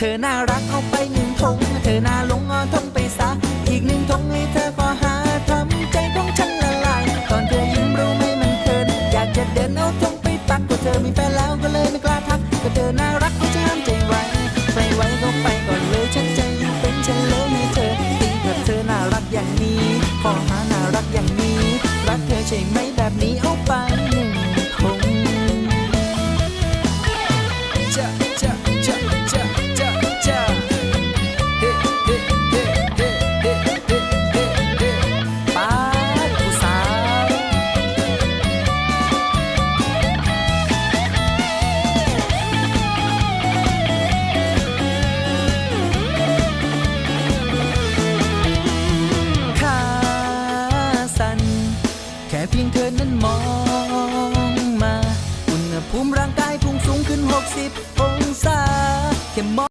เธอน่ารักเอาไปหนึ่งทง เธอน่าหลงอ้อทงไปซะ อีกหนึ่งทงให้เธอขอหาทำใจของฉันละลายตอนเธอยิ้มรู้ไหมมันเคินอยากจะเดินเอาทงไปปักกว่าเธอมีแฟนแล้วก็เลยไม่กล้าทัก ก็เธอน่ารักเอาใจห้ามใจไว้ไปไว้ก็ไปก่อนเลยฉันใจเป็นฉันเลยให้เธอตีกับเธอน่ารักอย่างนี้ขอหาน่ารักอย่างนี้รักเธอใช่ไหมแบบนี้เอาไปหนึ่งทงจะ แค่เพียงเธอนั้นมองมา อุณหภูมิร่างกายพุ่งสูงขึ้น 60 องศาแค่มอง